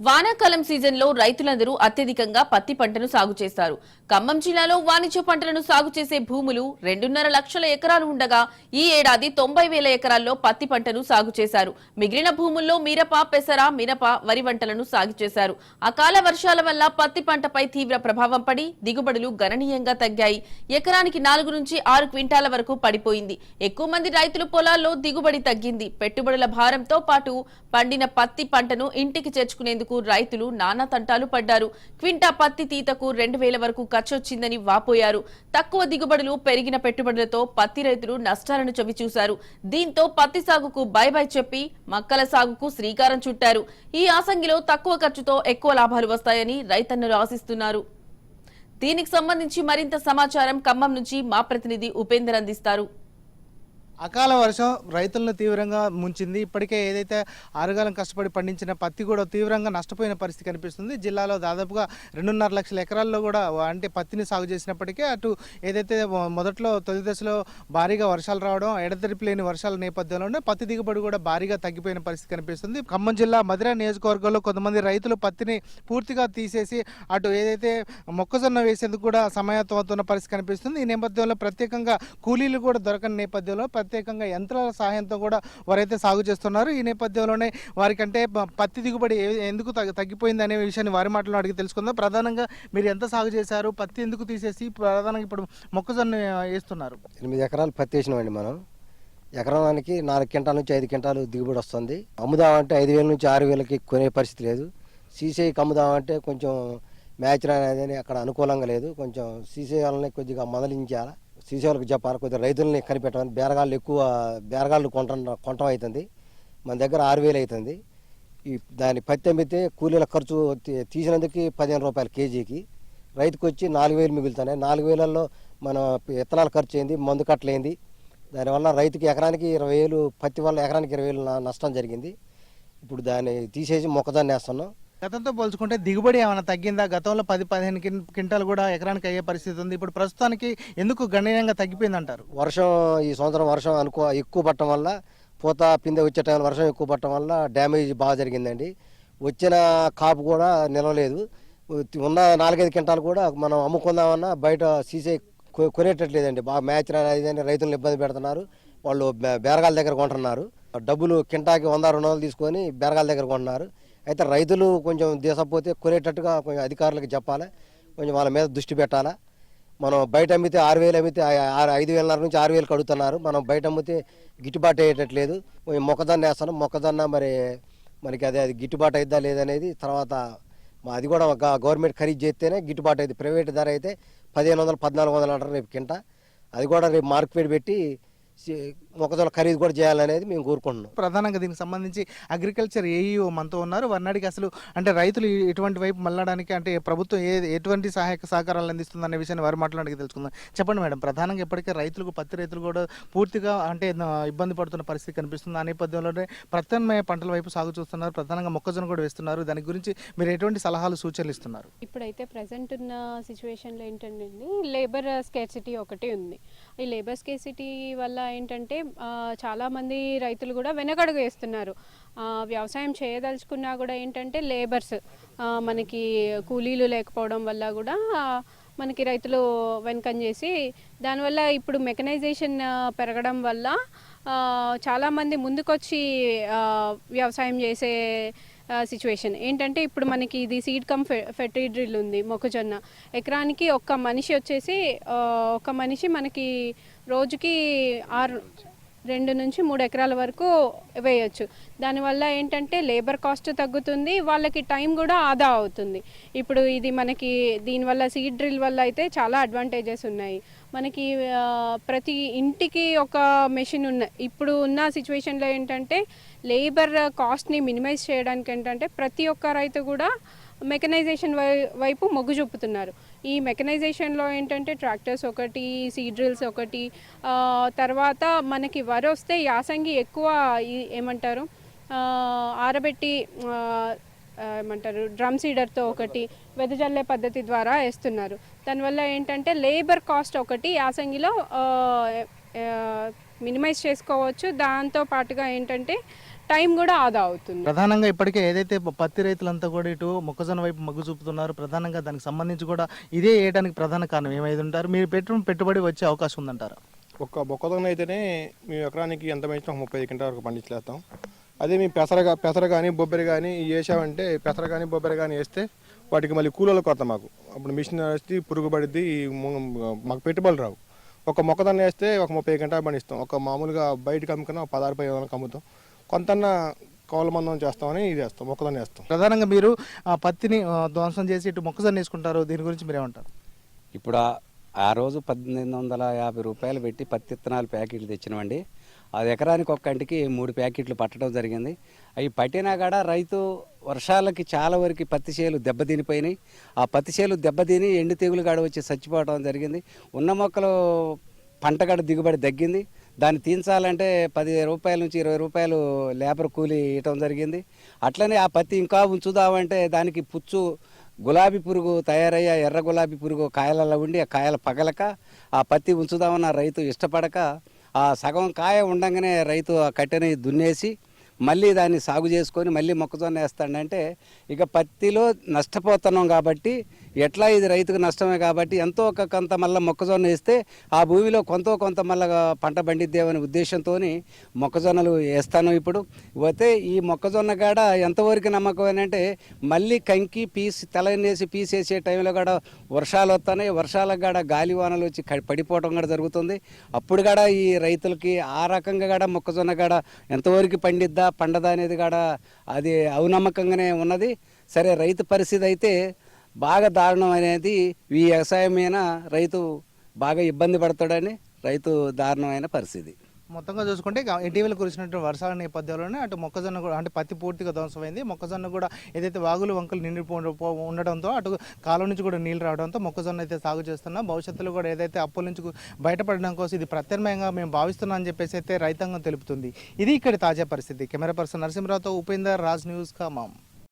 వానాకాలం సీజన్లో రైతులందరూ అత్యధికంగా పత్తి పంటను సాగు చేస్తారు. ఖమ్మం జిల్లాలో వాణిజ్య పంటలను సాగు చేసే భూములు రెండున్నర లక్షల ఎకరాలు ఉండగా ఈ ఏడాది తొంభై వేల ఎకరాల్లో పత్తి పంటను సాగు చేశారు. మిగిలిన భూముల్లో మిరప పెసర మినప వరి పంటలను సాగు చేశారు. అకాల వర్షాల వల్ల పత్తి పంటపై తీవ్ర ప్రభావం పడి దిగుబడులు గణనీయంగా తగ్గాయి. ఎకరానికి నాలుగు నుంచి ఆరు క్వింటాల వరకు పడిపోయింది. ఎక్కువ మంది రైతులు పొలాల్లో దిగుబడి తగ్గింది. పెట్టుబడుల భారంతో పాటు పండిన పత్తి పంటను ఇంటికి చేర్చుకునేందుకు రైతులు నానా తంటాలు పడ్డారు. క్వింటా పత్తి తీతకు రెండు వేల వరకు ఖర్చొచ్చిందని వాపోయారు. తక్కువ దిగుబడులు పెరిగిన పెట్టుబడులతో పత్తి రైతులు నష్టాలను చవిచూశారు. దీంతో పత్తి సాగుకు బై బై చెప్పి మక్కల సాగుకు శ్రీకారం చుట్టారు. ఈ ఆసంగిలో తక్కువ ఖర్చుతో ఎక్కువ లాభాలు వస్తాయని రైతన్నలు ఆశిస్తున్నారు. దీనికి సంబంధించి మరింత సమాచారం ఖమ్మం నుంచి మా ప్రతినిధి ఉపేందర్ అందిస్తారు. అకాల వర్షం రైతులను తీవ్రంగా ముంచింది. ఇప్పటికే ఏదైతే ఆరుగాలం కష్టపడి పండించిన పత్తి కూడా తీవ్రంగా నష్టపోయిన పరిస్థితి కనిపిస్తుంది. జిల్లాలో దాదాపుగా రెండున్నర లక్షల ఎకరాల్లో కూడా అంటే పత్తిని సాగు చేసినప్పటికీ అటు ఏదైతే మొదట్లో తొలి దశలో భారీగా వర్షాలు రావడం ఎడతెరిపి లేని వర్షాల నేపథ్యంలోనే పత్తి దిగుబడి కూడా భారీగా తగ్గిపోయిన పరిస్థితి కనిపిస్తుంది. ఖమ్మం జిల్లా మధుర నియోజకవర్గంలో కొంతమంది రైతులు పత్తిని పూర్తిగా తీసేసి అటు ఏదైతే మొక్కజొన్న వేసేందుకు కూడా సమాయత్తం అవుతున్న పరిస్థితి కనిపిస్తుంది. ఈ నేపథ్యంలో ప్రత్యేకంగా కూలీలు కూడా దొరకని నేపథ్యంలో ప్రత్యేకంగా యంత్రాల సహాయంతో కూడా వారైతే సాగు చేస్తున్నారు. ఈ నేపథ్యంలోనే వారికంటే పత్తి దిగుబడి ఏ- ఎందుకు తగ్గి- తగ్గిపోయింది అనే విషయాన్ని వారి మాటలో అడిగి తెలుసుకుందాం. ప్రధానంగా మీరు ఎంత సాగు చేశారు? పత్తి ఎందుకు తీసేసి ప్రధానంగా ఇప్పుడు మొక్కజొన్న వేస్తున్నారు? ఎనిమిది ఎకరాలు పత్తి వేసినామండి మనం. ఎకరానికి నాలుగు క్వింటాల నుంచి ఐదు క్వింటాలు దిగుబడి వస్తుంది. అమ్ముదామంటే ఐదు వేల నుంచి ఆరు వేలకి కొనే పరిస్థితి లేదు. సీసీఐకి అమ్ముదామంటే కొంచెం మ్యాచ్ అనేది అక్కడ అనుకూలంగా లేదు. కొంచెం సీసీ వాళ్ళని కొద్దిగా మొదలించాలి? శ్రీశైలకు వాళ్ళకి చెప్పాలి కొద్దిగా రైతుల్ని కనిపెట్టమని బేరగాళ్ళు ఎక్కువ బేరగాళ్ళు కొంట కొంటం అవుతుంది మన దగ్గర ఆరు వేలు అవుతుంది ఈ దాని పత్తి అమ్మితే కూలీల ఖర్చు తీసినందుకు పదిహేను రూపాయలు కేజీకి. రైతుకు వచ్చి నాలుగు వేలు మిగులుతున్నాయి. నాలుగు వేలల్లో మన విత్తనాలు ఖర్చు అయింది మందు కట్టలేంది. దానివల్ల రైతుకి ఎకరానికి ఇరవై వేలు పత్తి వల్ల ఎకరానికి ఇరవై వేలు నష్టం జరిగింది. ఇప్పుడు దాన్ని తీసేసి మొక్కజొన్న వేస్తున్నాం. గతంతో పోల్చుకుంటే దిగుబడి ఏమైనా తగ్గిందా? గతంలో పది పదిహేను కిన్- క్వింటాలు కూడా ఎకరానికి అయ్యే పరిస్థితి ఉంది. ఇప్పుడు ప్రస్తుతానికి ఎందుకు గణనీయంగా తగ్గిపోయింది అంటారు వర్షం ఈ సంవత్సరం వర్షం అనుకో ఎక్కువ పట్టడం వల్ల పూత పిందె వచ్చే టైంలో వర్షం ఎక్కువ పట్టడం వల్ల డ్యామేజ్ బాగా జరిగిందండి. వచ్చిన కాపు కూడా నిలవలేదు. ఉన్న నాలుగైదు క్వింటాలు కూడా మనం అమ్ముకుందామన్నా బయట సీసే కొ- కొనేటట్లేదండి. బాగా మ్యాచ్ అనేది రైతులను ఇబ్బంది పెడుతున్నారు. వాళ్ళు బే- బేరగాల దగ్గర కొంటున్నారు. డబ్బులు కింటాకి వంద రెండు వందలు తీసుకొని బేరగాల దగ్గర కొంటున్నారు. అయితే రైతులు కొంచెం దేశపోతే కొనేటట్టుగా కొంచెం అధికారులకు చెప్పాలి. కొంచెం వాళ్ళ మీద దృష్టి పెట్టాలా. మనం బయట అమ్మితే ఆరు వేలు అమ్మితే ఆ- ఐదు వేలన్నర నుంచి ఆరు వేలు కడుగుతున్నారు మనం బయట అమ్మితే గిట్టుబాటు అయ్యేటట్లేదు. కొంచెం మొక్కజొన్న వేస్తాను. మొక్కజొన్న మరి మనకి అది అది గిట్టుబాటు అయిద్దా లేదనేది తర్వాత అది కూడా ఒక గవర్నమెంట్ ఖరీదు చేస్తేనే గిట్టుబాటు అయింది ప్రైవేట్ ధర అయితే పదిహేను వందలు పద్నాలుగు వందలు అంటారు రేపు కింట. అది కూడా రేపు మార్కెట్ పెట్టి మొక్కజొన్న ఖరీదు కూడా చేయాలనేది మేము కోరుకుంటున్నాం. ప్రధానంగా దీనికి సంబంధించి అగ్రికల్చర్ ఏఈఓ మనతో ఉన్నారు. వారినాడికి అసలు అంటే రైతులు ఇటువంటి వైపు మళ్ళడానికి అంటే ప్రభుత్వం ఏ ఎటువంటి సహాయక సహకారాలు అందిస్తుంది అనే విషయాన్ని వారి మాట్లాడికి తెలుసుకుందాం. చెప్పండి మేడం ప్రధానంగా ఇప్పటికే రైతులకు పత్తి రైతులు కూడా పూర్తిగా అంటే ఇబ్బంది పడుతున్న పరిస్థితి కనిపిస్తుంది. ఆ నేపథ్యంలోనే ప్రత్యామ్నాయ పంటల వైపు సాగు చూస్తున్నారు. ప్రధానంగా మొక్కజొన్న కూడా వేస్తున్నారు. దాని గురించి మీరు ఎటువంటి సలహాలు సూచనలు ఇస్తున్నారు? ఇప్పుడైతే ప్రజెంట్ ఉన్న సిచ్యువేషన్లో ఏంటంటే లేబర్ స్కేర్సిటీ ఒకటి ఉంది. ఈ లేబర్ స్కేర్సిటీ వల్ల ఏంటంటే చాలామంది రైతులు కూడా వెనకడుగు వేస్తున్నారు. వ్యవసాయం చేయదలుచుకున్నా కూడా ఏంటంటే లేబర్స్ మనకి కూలీలు లేకపోవడం వల్ల కూడా మనకి రైతులు వెనకం చేసి దానివల్ల ఇప్పుడు మెకనైజేషన్ పెరగడం వల్ల చాలామంది ముందుకొచ్చి వ్యవసాయం చేసే సిచ్యువేషన్ ఏంటంటే ఇప్పుడు మనకి ఇది సీడ్ కమ్ ఫె డ్రిల్ ఉంది మొక్కజొన్న. ఎకరానికి ఒక్క మనిషి వచ్చేసి ఒక మనిషి మనకి రోజుకి ఆరు రెండు నుంచి మూడు ఎకరాల వరకు వేయచ్చు. దానివల్ల ఏంటంటే లేబర్ కాస్ట్ తగ్గుతుంది వాళ్ళకి టైం కూడా ఆదా అవుతుంది. ఇప్పుడు ఇది మనకి దీనివల్ల సీడ్ డ్రిల్ వల్ల అయితే చాలా అడ్వాంటేజెస్ ఉన్నాయి. మనకి ప్రతి ఇంటికి ఒక మెషిన్ ఉన్న ఇప్పుడు ఉన్న సిచ్యువేషన్లో ఏంటంటే లేబర్ కాస్ట్ని మినిమైజ్ చేయడానికి ఏంటంటే ప్రతి ఒక్క రైతు కూడా మెకనైజేషన్ వై వైపు మొగ్గు చూపుతున్నారు. ఈ మెకనైజేషన్లో ఏంటంటే ట్రాక్టర్స్ ఒకటి సీడ్రిల్స్ ఒకటి తర్వాత మనకి వరి వస్తే యాసంగి ఎక్కువ ఏమంటారు? ఆరబెట్టి ఏమంటారు? డ్రమ్ సీడర్తో ఒకటి వెదజల్లే పద్ధతి ద్వారా వేస్తున్నారు. దానివల్ల ఏంటంటే లేబర్ కాస్ట్ ఒకటి యాసంగిలో మినిమైజ్ చేసుకోవచ్చు. దాంతో పాటుగా ఏంటంటే టైం కూడా ఆదా అవుతుంది. ప్రధానంగా ఇప్పటికే ఏదైతే పత్తి రైతులంతా కూడా ఇటు మొక్కజొన్న వైపు మొగ్గు చూపుతున్నారు ప్రధానంగా దానికి సంబంధించి కూడా ఇదే వేయడానికి ప్రధాన కారణం ఏమైంది ఉంటారు మీరు పెట్టిన పెట్టుబడి వచ్చే అవకాశం ఉందంటారా? ఒక్క మొక్కజొన్న అయితేనే మేము ఎకరానికి ఎంత పెంచినా ఒక ముప్పై ఐదు క్వింటాల వరకు పండించలేస్తాం. అదే మేము పెసర పెసర కానీ బొబ్బరి కానీ వేసామంటే పెసర కానీ బొబ్బరి కానీ వేస్తే వాటికి మళ్ళీ కూలీలు కొత్త మాకు. అప్పుడు మిషన్ వేస్తే పురుగు పడిద్ది మాకు పెట్టుబడులు రావు. ఒక మొక్కజొన్న వేస్తే ఒక ముప్పై గంటలు పండిస్తాం. ఒక మామూలుగా బయటకు అమ్ముకున్నా ఒక పదహారు పై వందలకు అమ్ముతాం. కొంతన్నా కౌల మందం చేస్తామని ఇది వేస్తాం మొక్కజొన్న వేస్తాం ప్రధానంగా మీరు ఆ పత్తిని ధ్వంసం చేసి ఇటు మొక్కజొన్న వేసుకుంటారు దీని గురించి మీరేమంటారు? ఇప్పుడు ఆ- రోజు పద్దెనిమిది వందల యాభై రూపాయలు పెట్టి పత్తి విత్తనాలు ప్యాకెట్లు తెచ్చినామండి అది ఎకరానికి ఒక్కంటికి మూడు ప్యాకెట్లు పట్టడం జరిగింది. అవి పట్టినా కూడా రైతు వర్షాలకి చాలా వరకు పత్తి చేలు దెబ్బతినిపోయినాయి. ఆ పత్తి చేలు దెబ్బతిని ఎండు తెగులు కాడ వచ్చి చచ్చిపోవడం జరిగింది. ఉన్న మొక్కలు పంట కాడ దిగుబడి తగ్గింది. దాన్ని తీయించాలంటే పది రూపాయల నుంచి ఇరవై రూపాయలు లేబర్ కూలీ ఇవ్వటం జరిగింది. అట్లనే ఆ పత్తి ఇంకా ఉంచుదామంటే దానికి పుచ్చు గులాబీ పురుగు తయారయ్యే ఎర్ర గులాబీ పురుగు కాయలలో ఉండి ఆ కాయలు పగలక ఆ పత్తి ఉంచుదామన్న రైతు ఇష్టపడక ఆ సగం కాయ ఉండగానే రైతు ఆ కట్టెని దున్నేసి మళ్ళీ దాన్ని సాగు చేసుకొని మళ్ళీ మొక్కజొన్న వేస్తాడంటే ఇక పత్తిలో నష్టపోతున్నాం కాబట్టి ఎట్లా ఇది రైతుకు నష్టమే కాబట్టి ఎంతో ఒక కొంత మళ్ళీ మొక్కజొన్న వేస్తే ఆ భూమిలో కొంత కొంత మళ్ళీ పంట పండిద్దేమనే ఉద్దేశంతో మొక్కజొన్నలు వేస్తాను ఇప్పుడు. పోతే ఈ మొక్కజొన్న కాడ ఎంతవరకు నమ్మకం అంటే మళ్ళీ కంకి పీసి తలనేసి పీసేసే టైంలో కూడా వర్షాలు వస్తున్నాయి వర్షాలకు కూడా గాలి వానలు వచ్చి పడిపోవడం కూడా జరుగుతుంది. అప్పుడు కూడా ఈ రైతులకి ఆ రకంగా కూడా మొక్కజొన్న కాడ ఎంతవరకు పండిద్దా పండదా అనేది కూడా అది అవనమ్మకంగానే ఉన్నది. సరే రైతు పరిస్థితి అయితే బాగా దారుణం అనేది ఈ వ్యవసాయం మీద రైతు బాగా ఇబ్బంది పడతాడని రైతు దారుణమైన పరిస్థితి. మొత్తంగా చూసుకుంటే ఇటీవల కురిసినటువంటి వర్షాల నేపథ్యంలోనే అటు మొక్కజొన్న కూడా అంటే పత్తి పూర్తిగా ధ్వంసమైంది. మొక్కజొన్న కూడా ఏదైతే వాగులు వంకలు నిండిపో ఉండడంతో అటు కాలం నుంచి కూడా నీళ్ళు రావడంతో మొక్కజొన్న అయితే సాగు చేస్తున్నాం. భవిష్యత్తులో కూడా ఏదైతే అప్పుల నుంచి బయటపడడం కోసం ఇది ప్రత్యామ్నాయంగా మేము భావిస్తున్నాం అని చెప్పేసి అయితే రైతాంగం తెలుపుతుంది. ఇది ఇక్కడ తాజా పరిస్థితి. కెమెరా పర్సన్ నరసింహరావుతో ఉపేందర్ రాజ్ న్యూస్ ఖమ్మం.